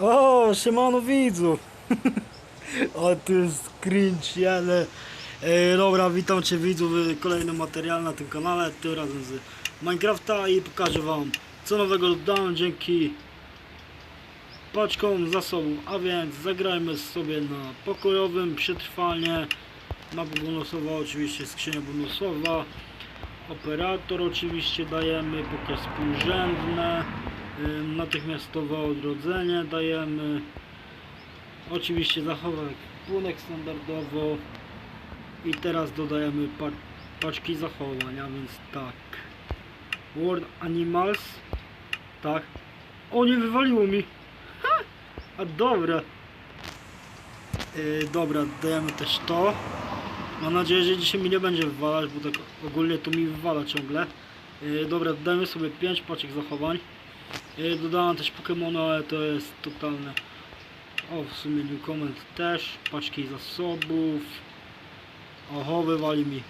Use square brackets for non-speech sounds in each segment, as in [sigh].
O, siemano widzu! [laughs] o, tu jest cringe, ale... E, dobra, witam cię widzu w kolejnym materiale na tym kanale, tym razem z Minecrafta i pokażę wam co nowego dodałem dzięki paczkom zasobów, a więc zagrajmy sobie na pokojowym, przetrwanie, mapa bonusowa oczywiście, skrzynia bonusowa, operator oczywiście dajemy, pokaz współrzędne, ym, natychmiastowe odrodzenie dajemy, oczywiście zachowek płynek standardowo i teraz dodajemy pa paczki zachowań, a więc tak, World Animals, tak, o nie wywaliło mi, ha! a dobra, Yy, dobra, dajemy też to. Mam nadzieję, że dzisiaj mi nie będzie wywalać, bo tak ogólnie to mi wywala ciągle. Yy, dobra, dajmy sobie 5 paczek zachowań. Dodałem też Pokémona, ale to jest totalne. O, w sumie new comment też. Paczki zasobów. Oho, wywali mi.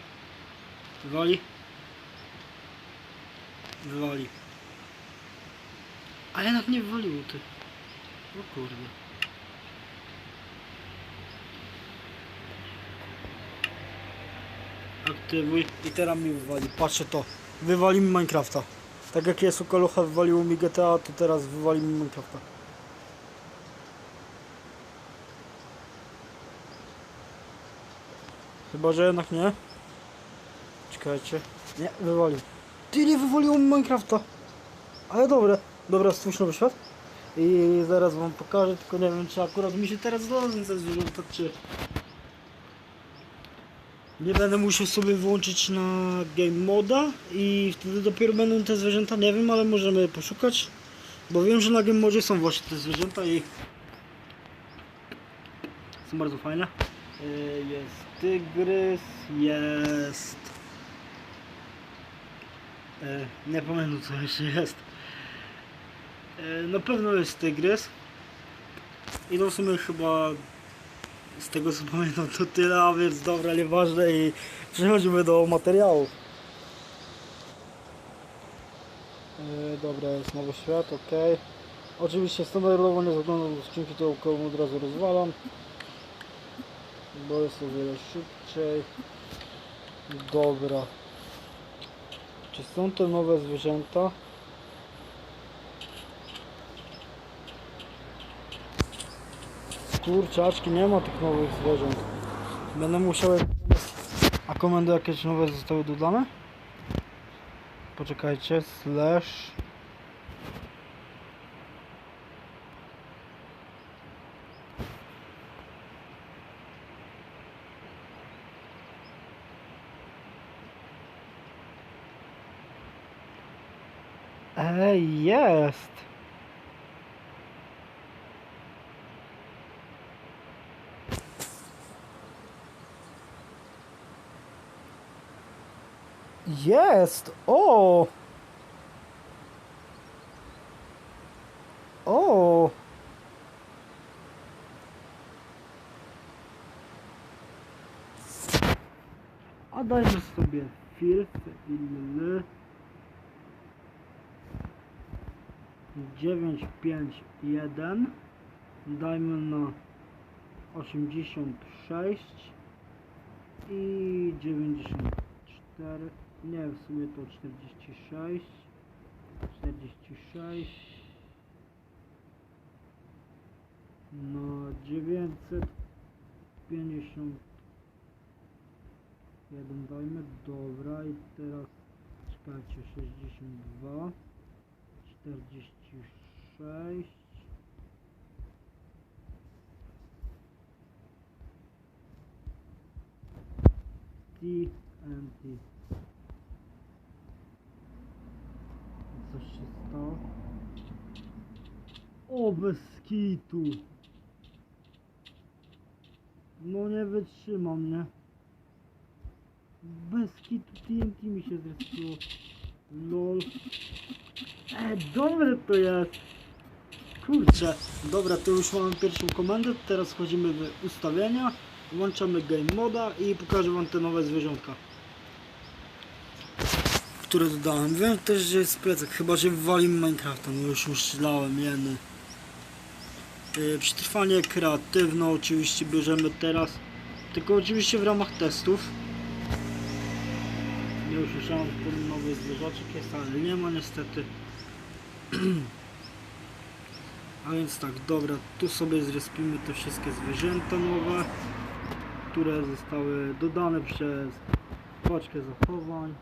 Wywali? Wywali. A jednak nie wywaliło ty. O kurde. Aktywuj i teraz mi wywali. Patrzę to. Wywali mi Minecrafta. Tak jak jest u Kolucha wywaliło mi GTA, to teraz wywali mi Minecrafta. Chyba, że jednak nie. Czekajcie. Nie, wywalił. Ty nie wywaliło mi Minecrafta. Ale dobre. Dobra, stwórz nowy świat. I zaraz wam pokażę, tylko nie wiem czy akurat mi się teraz zwierzęta, czy... Nie będę musiał sobie wyłączyć na game moda i wtedy dopiero będą te zwierzęta, nie wiem, ale możemy poszukać. Bo wiem, że na game modzie są właśnie te zwierzęta i są bardzo fajne. Y, Jest tygrys, jest... y, Nie pamiętam co jeszcze jest. Y, Na pewno jest tygrys. I to w sumie chyba z tego co pamiętam to tyle, a więc dobra, nieważne i przechodzimy do materiałów. Yy, dobra, jest nowy świat, ok. Oczywiście standardowo nie zaglądam do skrzynki, to koło od razu rozwalam. Bo jest o wiele szybciej. Dobra. Czy są te nowe zwierzęta? Kurczaczki, nie ma tych nowych zwierząt. Będę musiał... A komendy jakieś nowe zostały dodane? Poczekajcie, slash... Ej, jest! Jest! O! O! A dajmy sobie filtr inny 951 dajmy na 86 i 94 nie w sumie to 46 46 no 951 dajmy. Dobra i teraz czekajcie 62 46 TNT Się stało? O, bez kitu! No nie wytrzymam, nie? Bez kitu TNT mi się zrespiło. LOL. E, dobre to jest! Kurczę, dobra, to już mamy pierwszą komendę, teraz wchodzimy w ustawienia, włączamy game moda i pokażę wam te nowe zwierzątka. Które dodałem. Wiem też, że jest plecak, chyba że wywali mi Minecrafta, no już myślałem, jeny. Yy, przetrwanie kreatywne oczywiście bierzemy teraz, tylko oczywiście w ramach testów. Nie usłyszałem, że ten nowy zwierzaczek jest, ale nie ma niestety. [clears throat] A więc tak, dobra, tu sobie zrespimy te wszystkie zwierzęta nowe, które zostały dodane przez paczkę zachowań.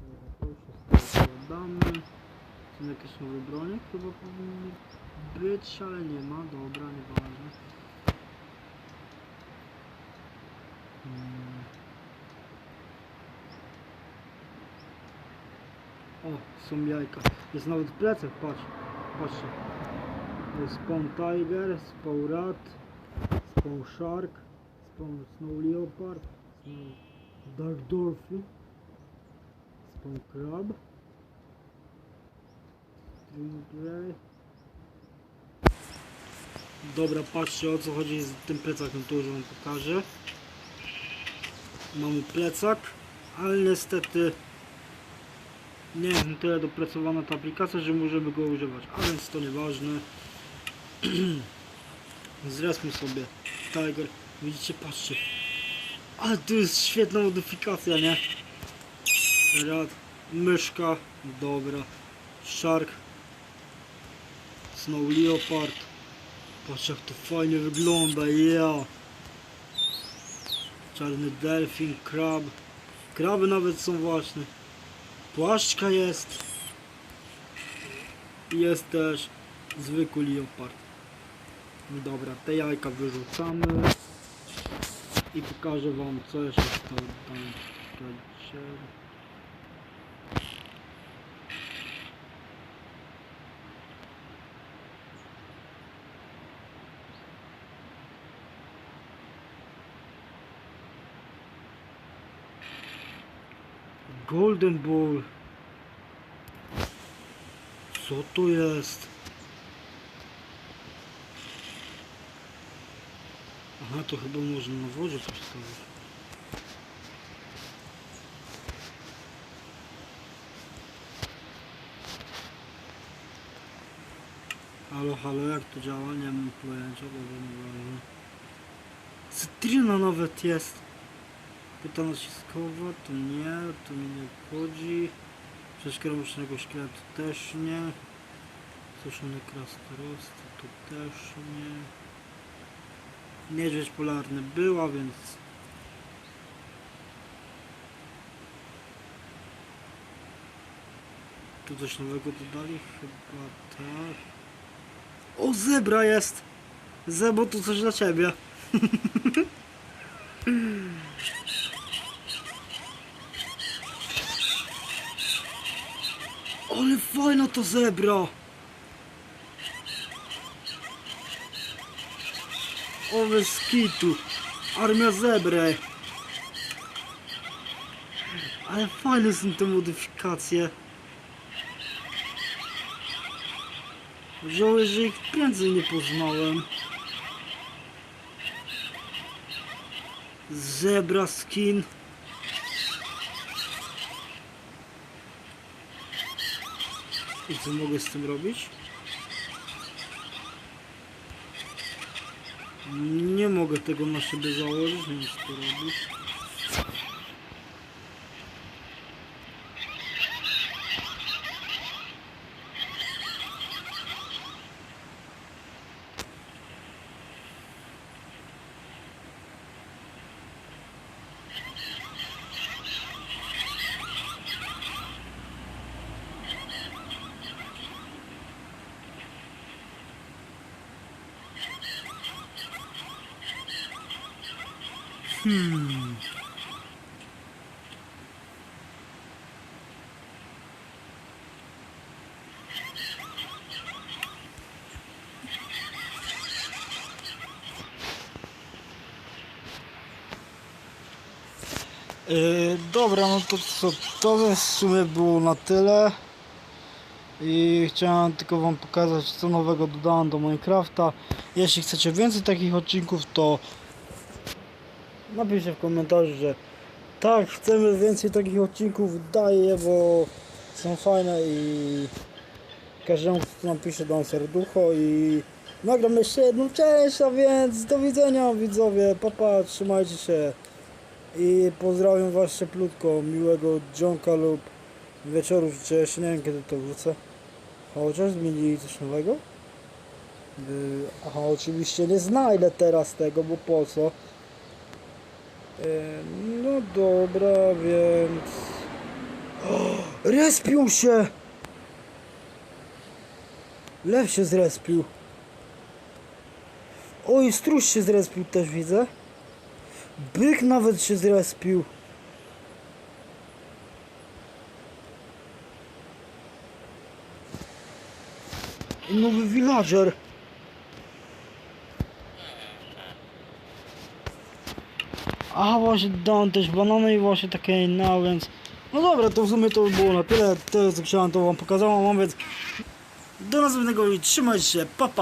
Dobra, to już jest dodane. Są jakieś nowe bronie? Chyba powinny być, ale nie ma. Dobra, nieważne. Hmm. O, są jajka. Jest nawet plecak, patrz. Patrzcie. Spawn Tiger, Spawn Rat, Spawn Shark, Spawn Snow Leopard, Snow Dark Dorphy, Spawn Crab. Dobra, patrzcie o co chodzi z tym plecakiem, to już wam pokażę. Mamy plecak, ale niestety nie jest tyle dopracowana ta aplikacja, że możemy go używać, a więc to nieważne. [clears throat] Zresmy sobie Tiger. Widzicie, patrzcie. Ale to jest świetna modyfikacja, nie? Rad, myszka, dobra. Shark. Snow Leopard. Patrz jak to fajnie wygląda, ja. Czarny delfin, krab. Kraby nawet są właśnie. Płaszczka jest. Jest też zwykły leopard. Dobra, te jajka wyrzucamy. I pokażę wam co jeszcze to tam Golden Ball. Co to jest? Aha, to chyba można na wodzie postawić. Halo, halo, jak to działa? Nie mam pojęcia, bo nie Cytryna nawet jest. Pyta naciskowa, to nie, to mi nie wchodzi. Przeszkra rocznego szkieletu też nie. Suszony krasnoludstwo to też nie. Niedźwiedź polarny była, więc... Tu coś nowego dodali? Chyba tak. O, zebra jest! Zebo, to coś dla ciebie. [laughs] [laughs] Ale fajna to zebra! O bez skitu! Armia zebry! Ale fajne są te modyfikacje. Wziąłeś, że ich prędzej nie poznałem. Zebra skin. I co mogę z tym robić? Nie mogę tego na siebie założyć, więc to robić. Hmm. Yy, dobra, no to co, to w sumie było na tyle. I chciałem tylko wam pokazać co nowego dodałem do Minecrafta. Jeśli chcecie więcej takich odcinków, to napiszcie w komentarzu, że tak, chcemy więcej takich odcinków, daję, bo są fajne i każdemu, kto nam pisze, dam serducho i nagram jeszcze jedną część, a więc do widzenia widzowie, papa, trzymajcie się i pozdrawiam was cieplutko, miłego dzionka lub wieczoru życzę, jeszcze nie wiem kiedy to wrócę. Chociaż zmienili coś nowego? By... Aha, oczywiście nie znajdę teraz tego, bo po co? No dobra, więc... Respił się! Lew się zrespił. Oj, stróż się zrespił też widzę. Byk nawet się zrespił. I nowy villager. A właśnie dałem też banany i właśnie takie inne, więc... No dobra, to w sumie to by było na tyle. To co chciałem to wam pokazałem, więc... Do następnego i trzymajcie się, pa pa!